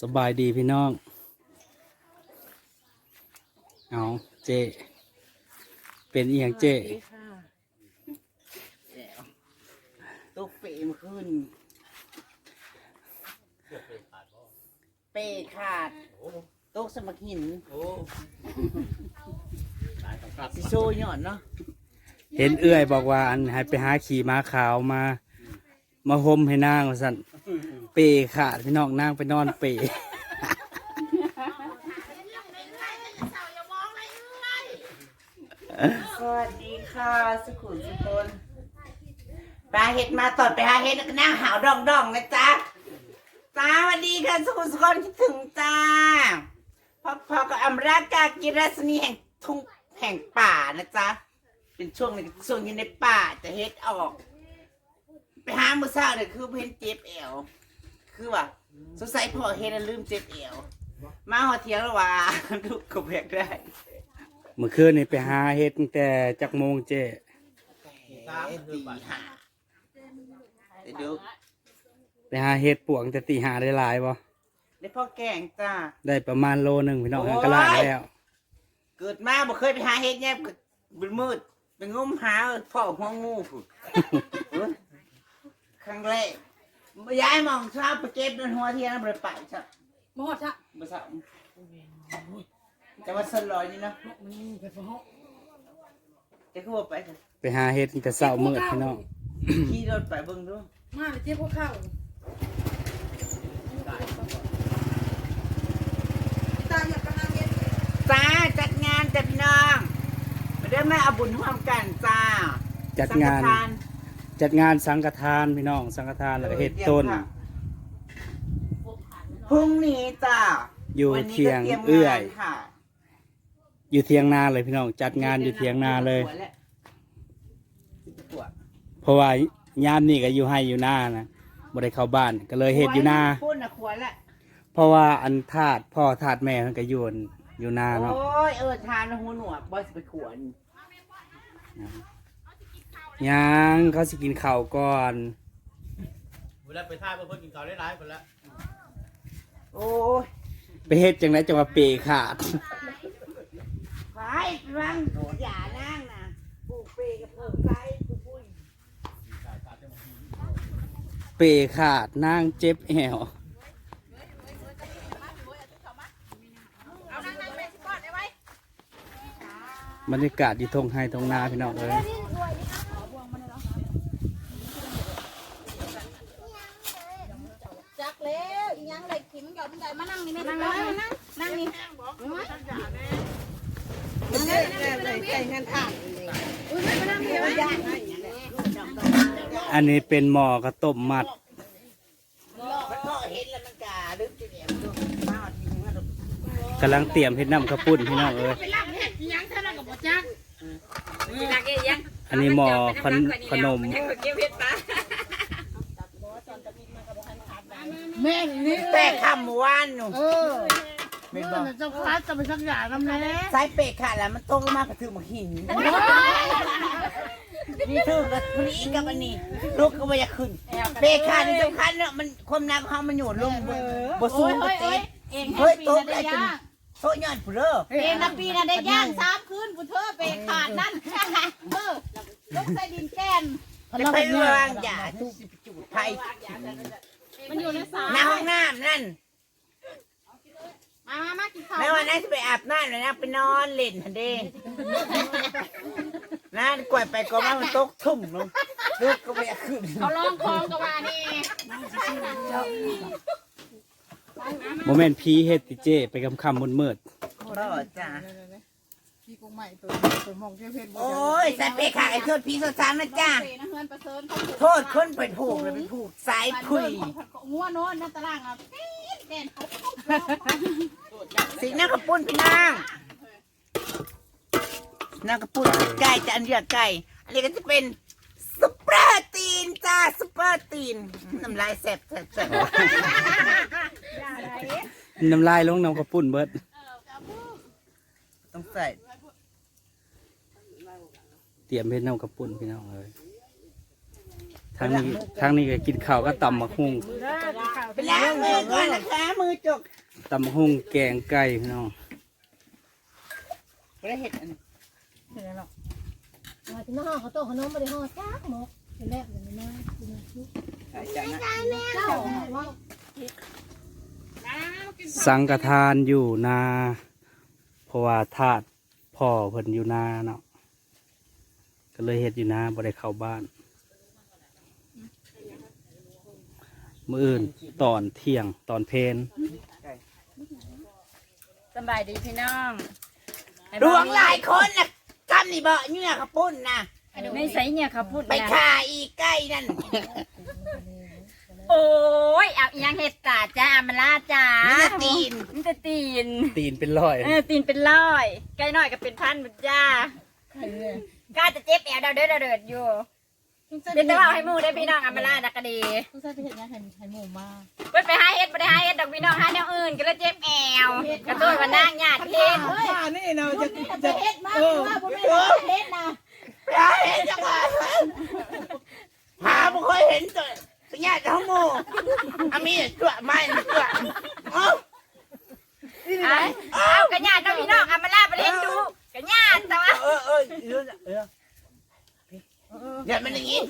สบายดีพี่น้อง เอาเจ เป็นอีหยังเจตุกเปมขึ้น เปขาดตุกสมักหินสิโชว์หย่อนเนาะ เห็นเอื้อยบอกว่า อันให้ไปหาขี่ม้าขาวมา มาห่มให้นางว่าสั่น เปขาดพี่น้องนางไปนอนเปสวัสดีค่ะ สุขุมสุคนปลาเห็ดมาตอดไปหาเห็ดแล้วก็นั่งหาวดองดองนะจ๊ะจ้าสวัสดีค่ะ สุขุมสุคนคิดถึงจ้าพอพอกับอมรากากิรัสนีแห่งทุ่งแห่งป่านะจ๊ะเป็นช่วงในช่วงอยินในป่าจะเฮ็ดออก ไปหามือเศร้าเนี่ยคือเห็นเจ็บเอว คือว่าสงสัยพอเฮ็ดแล้วลืมเจ็บเอว มาหอเทียงแล้วว่าลูกกบแบกได้เมื่อคืนนี่ไปหาเฮ็ดตั้งแต่จักโมงเจตีห้าเดี๋ยวดูไปหาเฮ็ดปวงแต่ตีหาได้หลายบ่ได้พ่อแกงจ้า ได้ประมาณโลหนึ่งพี่น้องโอ้ยกระลาดแล้วเกิดมาบ่เคยไปหาเฮ็ดเนี่ยมืดมืดไปงมหาพ่อหัวงูผุดเอ้ย ครั้งแรกย้ายหมองชอบไปเก็บโดนหัวเทียนแล้วบ่ไปไปใช่หมดจ้ะบ่ทราบแต่ว่าสลอยนี่เนาะมันไปฟ้องจะคือว่าไปเถอะไปหาเฮ็ดตั้งแต่เช้ามืดพี่น้องขี่รถไปเบิ่งดูมาไปเจ็บพวกเข้าตายอยากกำลังเย็นจ้าจัดงานจัดพี่น้องมาเด้อมาเอาบุญร่วมกันจ้าจัดงานสัฆทาน จัดงานสังฆทานพี่น้องสังฆทานแล้วก็เฮ็ดต้น พรุ่งนี้จ้าอยู่วันนี้เที่ยงก็ตรีมเอื้อย งานค่ะอยู่เทียงนาเลยพี่น้องจัดงานอยู่เทียงนาเลย เพราะว่ายามนี่ก็อยู่ให้อยู่หน้านะบ่ได้เข้าบ้านก็เลยเฮ็ดอยู่หน้า พูดนะขวดละเพราะว่าอันทาดพ่อทาดแม่มันก็อยู่อยู่หน้าเนาะโอ้ยเออทานหูหนวกบอยสิไปขวน ยังเขาสิกินข้าวก่อนเวลาไปท่าเพื่อนกินข้าวได้ร้ายคนละโอ้ยไปเฮ็ดจังไดจังว่าเปขาดไปไปวางอย่านั่งนะปลูกเปกับปลูกไก่ปลูกปุ้ยเปขาดนางเจ็บแอวบรรยากาศที่ทงไฮทงนาพี่น้องเอ้ย จักแล้วอีหยังไร กินมันหยอดมันใหญ่มานั่งนี่แม่นั่งเลยนั่งนั่งนี่อุ้ยไม่มานั่งเดียวจ้ะอันนี้เป็นหมอกระต้มมัดมันก็เห็นแล้วมันกาดึกจะเนี่ยมันดูมาเอาทิ้งมาดูกำลังเตรียมเฮ็ดน้ำข้าวปุ้นพี่น้องเอ้ยไปล่างเห็ดอีหยังเท่านั้นกับบ่จักอีหลักเอ้ยยังอันนี้หมอขนขนม เก็บเห็ดปลาแม่นี่แต่คำเมื่อวานหนูเออไม่เอบอกอจะพาจะไปสักอย่างน้ำแน่สายเปะขาดแล้วมันตกลงมากระถือมาหินนี่ถือกับคนนี้กับอันนี้ลูกก็ไม่อยากขึ้นเปะขาดนี่สำคัญเนาะมันความหนักเขามันโยนลงบ่บ่สูงบ่เจ็บเองเฮ้ยตกได้จนโตย้อนผู้เด้อเองนะปีน่ะได้ย่างสามคืนกูเธอไปขาดนั่นเออลงใส่ดินแกนจะไปวางยาทุกจุดไผ่ มันอยู่ในสาในห้องน้ำนั่น มามามากินข้าวแม่วันนั้นจะไปอาบน้ำเลยนะไปนอนเล่นทันเด้นั่นกวาดไปก็มามันตกทุ่มลงลูกก็ไม่อยากขึ้นเขาลองคลองกับว่านี่โมเมนต์พีเฮ็ดติเจ ไปกำคำมืดมืดก็จ้า พี่กุ้งใหม่ตัวตัวมองเที่ยวเพชรโอ้ยสัตว์เปรขาไอ้โทษพี่โทษสามนะจ้าเนะเฮือนประเสริญเขาโทษคนไปผูกเลยไปผูกสายคุยงัวโน้นนั่นตารางอะแกนเขาสีหน้ากระปุ้นพี่นางหน้ากระปุ้นไก่จะอันเดียวไก่อันนี้ก็จะเป็นซุปเปอร์ตีนจ้าซุปเปอร์ตีนน้ำลายแสบแสบแสบๆน้ำลายลงน้ำข้าวปุ้นเบิด ต้องใส่เตรียมเฮ็ดน้ำข้าวปุ้นพี่น้องเอ้ยททางนี้ทางนี้ก็กินข้าวก็ตำมะฮุ่งไปล้างมือก่อนนะคะมือจกตำมะฮุ่งแกงไก่พี่น้องไม่ได้เห็ดอันนี้มาถึงห้องเขาโต๊ะขนมไม่ได้ห่อจ้าหมกทีแรกเลยนะกินลูกใส่จานนะเจ้าว่าสังฆทานอยู่นาเพ ราะว่าธาตุพ่อเพิ่นอยู่นาเนาะก็เลยเฮ็ดอยู่นาบ่ได้เข้าบ้าน มื้ออื่นตอนเที่ยงตอนเพนสบายดีพี่น้องดวงหลายคนนะทำนี่บ่เนื้อข้าวปุ้นนะไม่ใส่เนี่ยเขาพูดไปนะ ฆ่าอีไก่นั่น โอ้ยเอาอีหยังเห็ดตาจ้าอามาลาจ้านี่จะตีนนี่จะตีน ตีนเป็นร้อยเออตีนเป็นร้อยไก่น้อยก็เป็นพันหมดจ้ากล้าจะเจ็บแอวเดาเด้อเดาเดิดอยู่เดี๋ยวจะเล่าให้หมูได้พี่น้องอามาลาดักกะดีผู้ชายไปเห็นงานไข่ไข่หมูมาเว้ยไปหาเห็ดไปหาเห็ดดอกพี่น้องหาแนวอื่นก็เลยเจ็บแอวกระตุ้นว่านั่งญาติเห็ดฆ่านี่เราจะจะเฮ็ดมากว่าผมไม่ได้เฮ็ดนะหาเห็นจังหวะหาบ่เคยเห็นตัว สัญญาจะห้องโมอามีตัวไม้ตัวเอ้าเอาเอากระญาติเนาะพี่น้องอามาลาไปเล่นดูกระญาติแต่ว่าเออเออเออเอออย่ามันอย่างงี้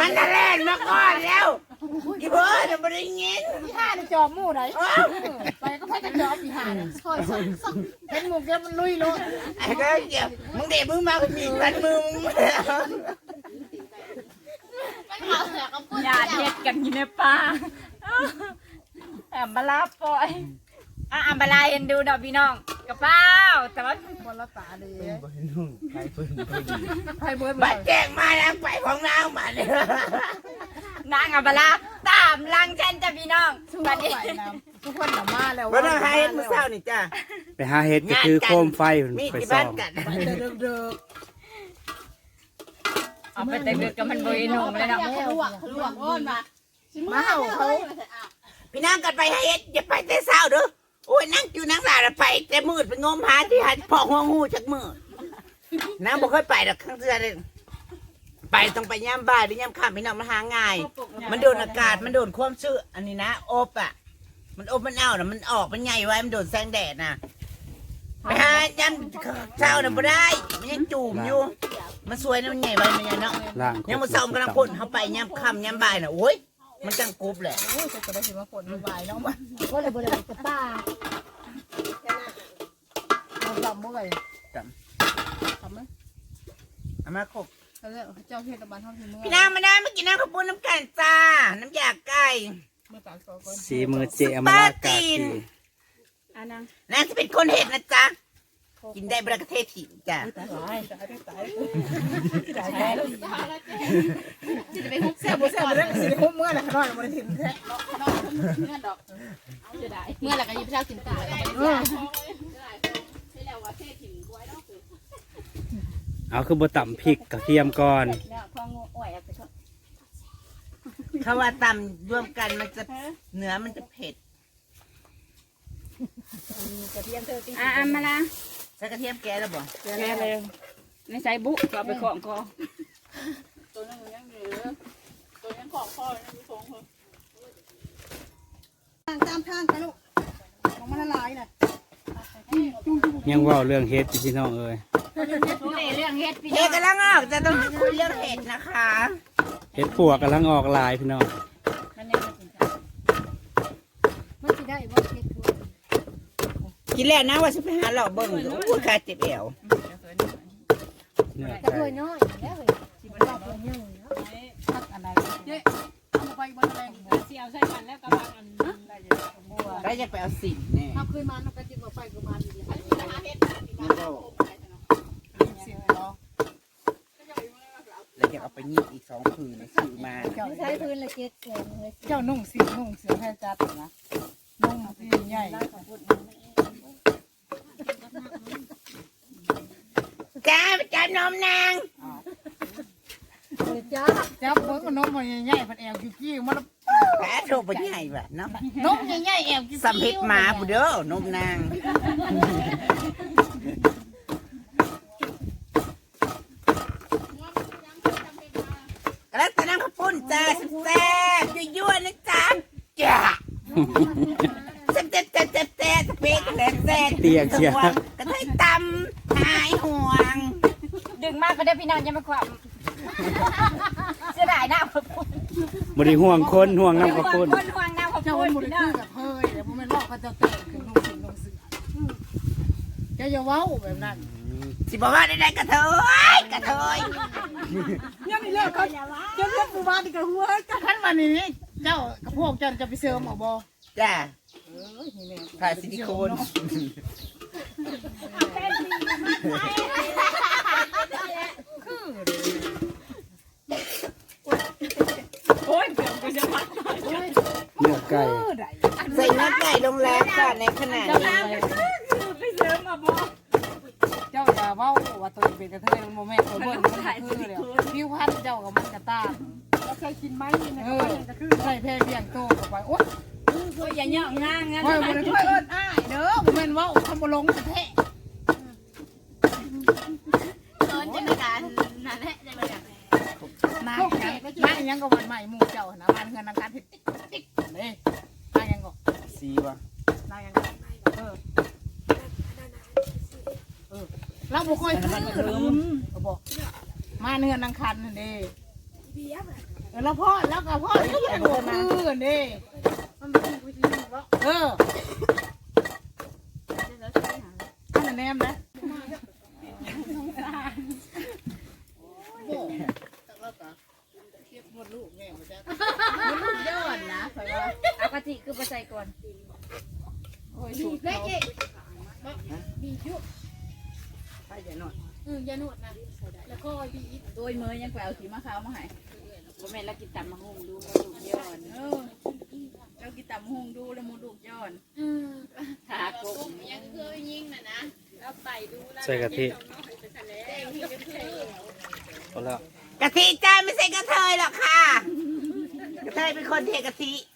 มันจะแล่นมาก่อนแล้วอีเบิร์ดมันได้ยินพี่ห่าในจอมหมูไหนไปก็ไปกันจอมพี่ห่าเนี่ยคอยส่องเป็นหมูเดียวมันลุยโลดไอ้ก็เดี๋ยวมึงเด็มึงมามีกันมึงเอาเสือกับปุ้นญาติเห็ดกันอยู่ในป่าอามาลาปล่อยอะอามาลาเห็นดูดอกพี่น้องกระเป๋าแต่ว่าคนละตาเลยบัดแจ้งมาแล้วไปของนางมาเนี่ยนางอามาลาตามลังฉันจ้ะพี่น้องบัดนี้ทุกคนหนามาแล้ววันนั้นให้มือเศร้านี่จ้าไปหาเฮ็ดก็คือโคมไฟมีไปที่ซ่บ้าอนมกันเดิม เอาไปแต่ดึกกับมันบริหนุ่มเลยเนาะลวกลวกอ้อนมามาเห่าเขาพี่นางกันไปให้เอ็ดอย่าไปแต่เศร้าเด้อโอ้ยนั่งอยู่นั่งหลาไป แต่มืดไปงมหาที่หาพอหัวงูจากมืดนางบอกค่อยไปดอกข้างเสื้อเลยไปต้องไปย่ำบ่ายหรือย่ำค่ำพี่น้องมันหาง่าย มันโดนอากาศมันโดนความชื้นอันนี้นะอบอะ มันอบมันเอาน่ะมันออกมันใหญ่ไว้มันโดนแสงแดดน่ะ ไปหายันเช้าน่ะบ่ได้มันยังจูมอยู่ มันสวยนะมันใหญ่ไว้มันใหญ่เนาะล่างยังมาเศร้ากำลังพ่นเข้าไปย่ำค่ำย่ำบ่ายน่ะโอ้ยมันจังกรุบแหละโอ้ยจะได้เห็นว่าฝนมันวายเนาะมันก็เลยบริเวณกระป้าเราจำเมื่อไหร่จำไหมเอามาครบเขาเรียกเจ้าเทศบาลท้องถิ่นเมื่อพี่นางมาได้มากินน้ำข้าวปุ้นน้ำกันจ้าน้ำยาไก่เมื่อตอนก่อนสีมือเจอมาลากากี อันนั้นน่าจะเป็นคนเห็ดนะจ๊ะ กินได้ประเทศถิ่นจ้ะตายตายตายตายตายจะไปฮุกแซ่บแซ่บเรื่องสิฮุกเมื่อไหร่ขน้อยมันถิ่นแท้เงื่อนดอกจะได้เมื่อไหร่ก็ยิบเจ้าถิ่นตายเอาคือบ่ต่ำพริกกระเทียมก่อนเนี่ยพองูอ่อยเอาไปเถอะเขาว่าตำรวมกันมันจะเนื้อมันจะเผ็ด อะอามาลาใส่กระเทียมแกแล้วบ่แม่เลยในใส่บุกก็เอาไปของคอตามทางกันลูกของมันละลายน่ะยังเว่าเรื่องเฮ็ดอยู่พี่น้องเอ้ยเรื่องเฮ็ดพี่เฮ็ดกำลังออกจะต้องคุยเรื่องเห็ดนะคะเฮ็ดปวกกำลังออกลายพี่น้องมันยังไม่ถึงค่ะมันสิได้บ่เฮ็ดทั่ว กินแล้วนะว่าฉันไปหาหลอกเบิ่งโอ้ยขาเจ็บเอวเนื้อกระไก่ด้วยน้อยแล้วเฮ้ยสิบ่รอบเงี้ยเนาะพักอะไรเย้เอาไปบนแรงเสียวใส่กันแล้วก็พังอันแล้วจะไปเอาสินแน่เอาคืนมามันก็จิบ่ไปประมาณนี้แล้วก็เสียเนาะแล้วจะเอาไปยีดอีกสองผืนซื้อมาใช้พื้นละเจ็ดแสนเลยเจ้านุ่งสีนุ่งเสือให้จัดนะนุ่งสีใหญ่ จ้าไปจับนมนางจ้าจับคนมันนมมันใหญ่ๆมันแอวกิ้วๆมันแผลโชว์ไปใหญ่ว่ะเนาะนมใหญ่ๆแอวกิ้วสัมผัสมาบุเด้อนมนางกระตันน้ำข้าพุ่นจ้าแซ่บยั่วนะจ๊ะจ้าแซ่แซ่แซ่แซ่บแซ่แซ่เตียงเชียว ดึงมากก็ได้พี่น้องอยังมาความเสียดายหน้าขอบคุณบ่ได้ห่วงคนห่วงน้ำกระปุ้นคนห่วงน้ำขอบเจ้าคุวันณบุญพี่คืน้อองกับเฮ้ยแต่ผมไม่บอกเขาจะเตะคือลงสิงลงเสือเจ้าอย่าเว้าแบบนั้นสิบอกว่าได้ๆกระเทยกระเทยยังนี่เลิกเขาเจ้าเลิกปูบ้านนี่กับหัวกันขั้นวันนี้เจ้ากับพวกเจ้าจะไปเสริมหมอบอจ้าเออนี่แม่ทาซิลิโคน โอ้ยเกือบกูจะพักเนื้อไก่เออได้ใส่เนื้อไก่ลงแล้วค่ะในขณะนี้ไปเสริมมาบอกเจ้าอย่าเว้าว่าตัวเองเป็นกระเทยมันโมเมนต์ตัวเบิ้ลมันคือเลยผิวพรรณเจ้ากับมันกระตามเคยกินไหมเออใส่แพร่เบียงโตเข้าไปโอ๊ยโอ้ยอย่าเหยาะง่างงั้นโอ้ยมันค่อยเอิ้นอ้ายเด้อบ่แม่นเว้าทำบ่ลงกระแทะ ตอนจังการนั่นแหละจะมาอย่าง นายนา ยังก็วันใหม่หมู่เจ้าหนะวันเงินนังการติ๊กติ๊กติ๊กเด้นายยังก็สีวะนายยังก็เออเออเราบ่ค่อยคือเขาบอกมาเนื้อนังคันนั่นเด้เออแล้วพ่อแล้วก็พ่อที่ยังบ่คือเด้เอออันนั้นแนมนะ ย้อนนะคอยว่า เอากะทิคือไปใส่ก่อนไปเดี๋ยวหน่อยโดยมือยังแปลวสีมะขาวมาให้บ่แม่นแล้วกินตำมะฮุงดูมาดูกย้อนเออแล้วกินตำมะฮุงดูแล้วมูดูกย้อนถากบยังเคยยิงน่ะนะแล้วไปดูใส่กะทิเอาแล้วกะทิจ้าไม่ใช่กระเทยหรอกค่ะ กระเทยเป็นคนเทกะทิที่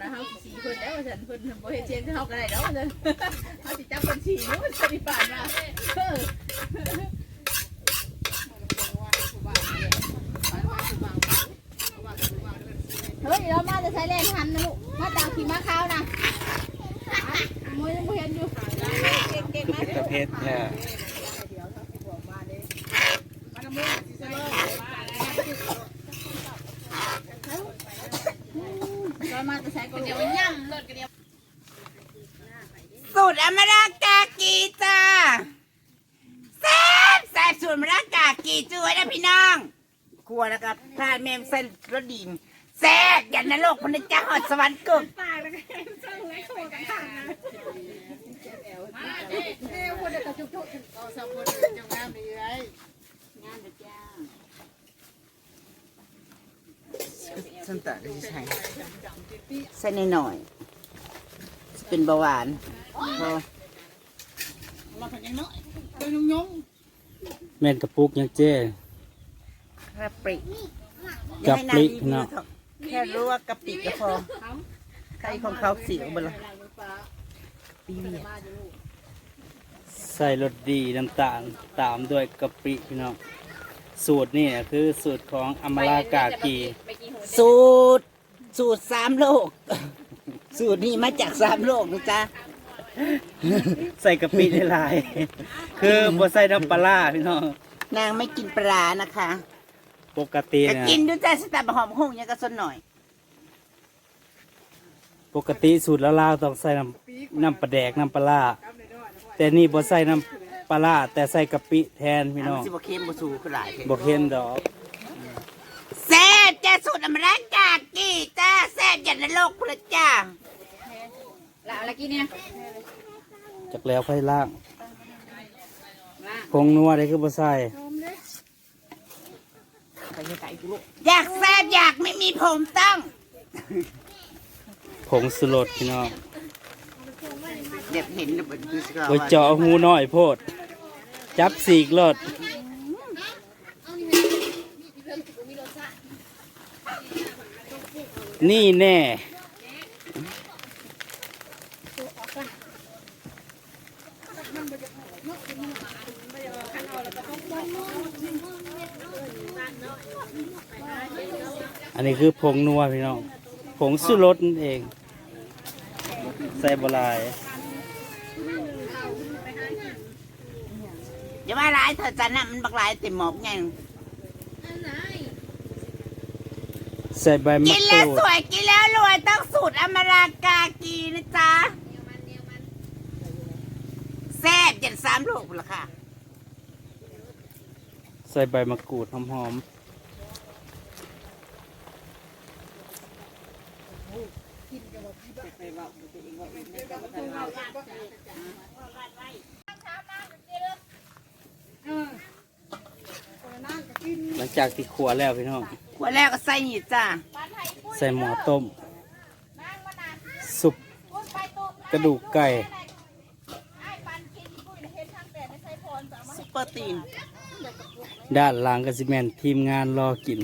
นะเฮาสีเพิ่นแล้วว่าซั่นเพิ่นบ่เฮ็ดเชียงเฮาก็ได้ดอกว่าซั่นเฮาสิจับคนสีนู้นสิปานมาเออเฮ้ยเรามาจะใช้แรงทันนะลูกมาตามขี่ม้าขาวนะมวยยังบ่เห็นอยู่เก่งคือเป็นกระเพชรแท้ๆเรามาจะใช้คนเดียวย่ำรถกันเดียว สูตรอเมรากากีจ้าแซ่บแซ่บสูตรอเมรากากีจื้อไว้นะพี่น้องครัวแล้วก็พลาดแมงเส้นรสดินแซ่บยันนรกพนจ้าหอดสวรรค์กึกเอ้คนเดียวกระจุกจุกเอาสามคนจังงามดีไอ้ส้นตาได้ใช่ใส่หน่อยๆเป็นเบาหวาน พอเราเป็นยังน้อยเป็นยงยงแม่นกระปุกยังเจ้กะปิกะปิเนาะแค่รู้ว่ากะปิก็พอใครของเขาเสียงบ่ล่ะปีเวียใส่รสดีน้ำตาลตามด้วยกะปิพี่น้องสูตรนี่คือสูตรของอมรากากี สูตร สูตรสามโลก สูตรนี้มาจากสามโลกนะจ๊ะ ใส่กะปิได้หลาย คือบ่ใส่น้ำปลาร้าพี่น้อง นางไม่กินปลานะคะปกติแต่เนี่ยกินด้วยจ้าสตาร์บะหอมหุ่งยังกระสนหน่อย ปกติสูตรละลาวต้องใส่น้ำน้ำปลาแดกน้ำปลาร้าแต่นี่บ่ใส่น้ำปลาร้าแต่ใส่กะปิแทนพี่น้อง สิบเค็มบ่สูคือหลายเท่บ่เค็มดอก แซ่บจ้าสูตรอเมริกากี่จ้าแซ่บยันนรกพระจ้าแล้วอะไรกินเนี่ยจากแล้วค่ล่างพงนัวได้คือบ่ใส่อยากแซ่บอยากไม่มีผมต้องผงสลดพี่น้องเด็บเห็นนะบนคือสกาวไว้เจาะหูน้อยโพด จับสีกรดนี่แน่ นนี้คือผงนัวพี่น้องผงสุรสนั่นเอง ใส่บหลายอย่าว่าร้ายเธอจันนะมันบักหลายเต็มหมอกไงใส่ใบมะกินกแล้วรูดสวยกินแล้วรวยต้องสูตรอมรากากีนะจ๊ะแซ่บเจ็ดสามลูกละค่ะ ใส่ใบมะกรูดหอมๆ หลังจากที่ขัวแล้วพี่น้องหัวแรกก็ใส่นี่จ้าใส่หม้อต้ม สุปกระดูกไก่ซุปเปอร์ตีน ด้านหลังกสิแมนทีมงานรอกิน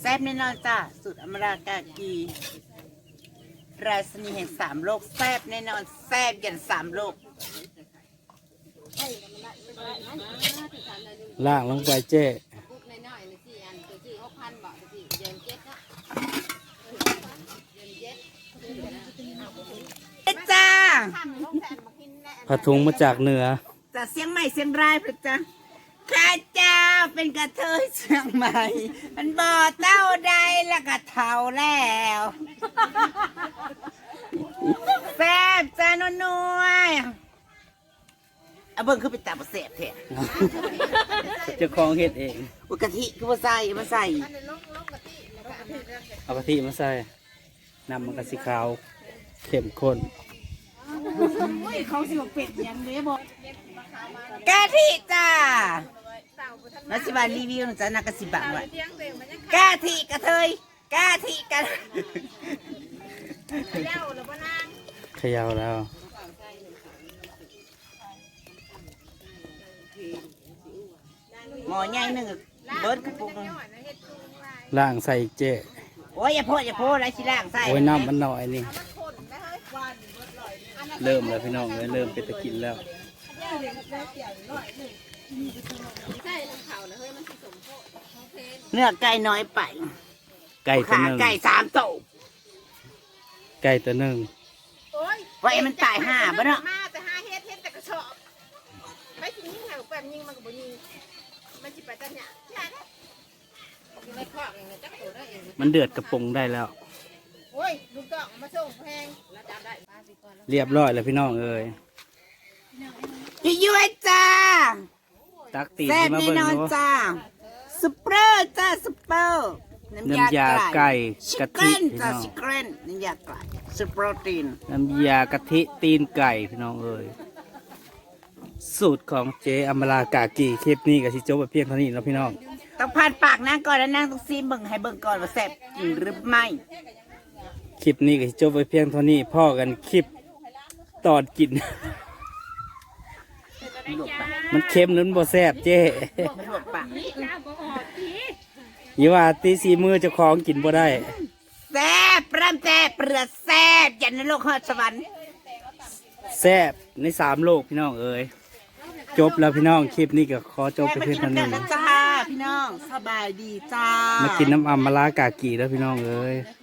แซ่บแน่นอนจ้าสูตรอมรากากีราชนีแห่งสามโลกแซ่บแน่นอนแซ่บยันสามโลก ล่างลงไปเจ้ปุ๊บน้อยๆเลยสี่อันตัวสี่หกพันบาทตัวสี่เดือนเจ็ดเนาะเดือนเจ็ดเอ้ยจ้าผาทุงมาจากเหนือ จากเสียงใหม่เสียงรายพระจ้า ข้าเจ้าเป็นกระเทยเชียงใหม่ มันบ่อเต้าใดแล้วก็เท่าแล้วแซ่บจ้านวลๆเอาเบิ่งคือไปตับเสียบแท้เจ้าของเฮ็ดเอง อุยกะทิคือว่าใส่มาใส่ เอากะทิมาใส่น้ำมันกะสิขาวเข้มข้นเขาสิบอกเป็ดยังเด้บอกกะทิจ้า มาสิบารีวิวหนะจ้านักกะสิบังไว้กะทิกระเทยกะทิกระเขยาวแล้วหมอใหญ่หนึ่งเบิร์ดกระปุกหนึ่งล่างใส่เจ้โอ้ยอย่าโพดอย่าโพดไรชิล่างใส่โอ้ยน้ำมันหน่อยนี่ เริ่มแล้วพี่น้องเลยเริ่มเป็นตะกินแล้วใช่ทาง เขาแล้วเฮ้ยมันผสมโคตรของเพนเนื้อไก่น้อยไปไก่ตัวขาหนึ่งไก่สามโตวไก่ตัวหนึ่งไว้มันตายห่าบ่เนาะมาแต่หาเฮ็ดเฮ็ดแต่กระชอบไม่สิยิงหาแบบยิงมันก็บ่ยิงมันสิไปจังเนี่ยอย่าเด้อยู่ในคอกเองเนี่ยจักตัวได้เองมันเดือดกระปงได้แล้ว โอ้ยลูกดอกมาส่งแพงแล้วจับได้ป้าสิก่อนแล้วเรียบร้อยแล้วพี่น้องเอ้ยยั่วๆจ้า ตักตีนแซ่บมาแน่เบิ่งนอนดูจ้าสเปรย์จ้าสเปรย์น้ำยาไก่ชิกะคเกทินพี่จ้าน้องชิคเกนน้ำยาไก่สโปรตีนน้ำยากะทิตีนไก่พี่น้องเอ้ยสูตรของเจอมรากากีคลิปนี้กับสิจบไปเพียงเท่านี้แล้วพี่น้อง ต้องผ่านปากนางก่อนแล้วนางต้องซีมเบิ่งให้เบิ่งก่อนว่าแซ่บจริงหรือไม่คลิปนี้ก็สิจบไปเพียงเท่านี้พ่อกันคลิปตอนกินลวกปาก มันเค็มหรือมันบ่แซ่บเจ้ลวกปากอย่าว่าตีสีมือเจ้าของกินบ่ได้แซ่บปรำแซ่บเปลือกแซ่บยันนรกฮอดสวรรค์แซ่บในสามโลกพี่น้องเอ้ยจบแล้วพี่น้องคลิปนี้ก็ขอจบไปแม่มาเพียงกินเท่าน้ำกันี้นนะจ้าพี่น้องสบายดีจ้ามากินน้ำอัมมะลากากีแล้วพี่น้องเอ้ยแล้ว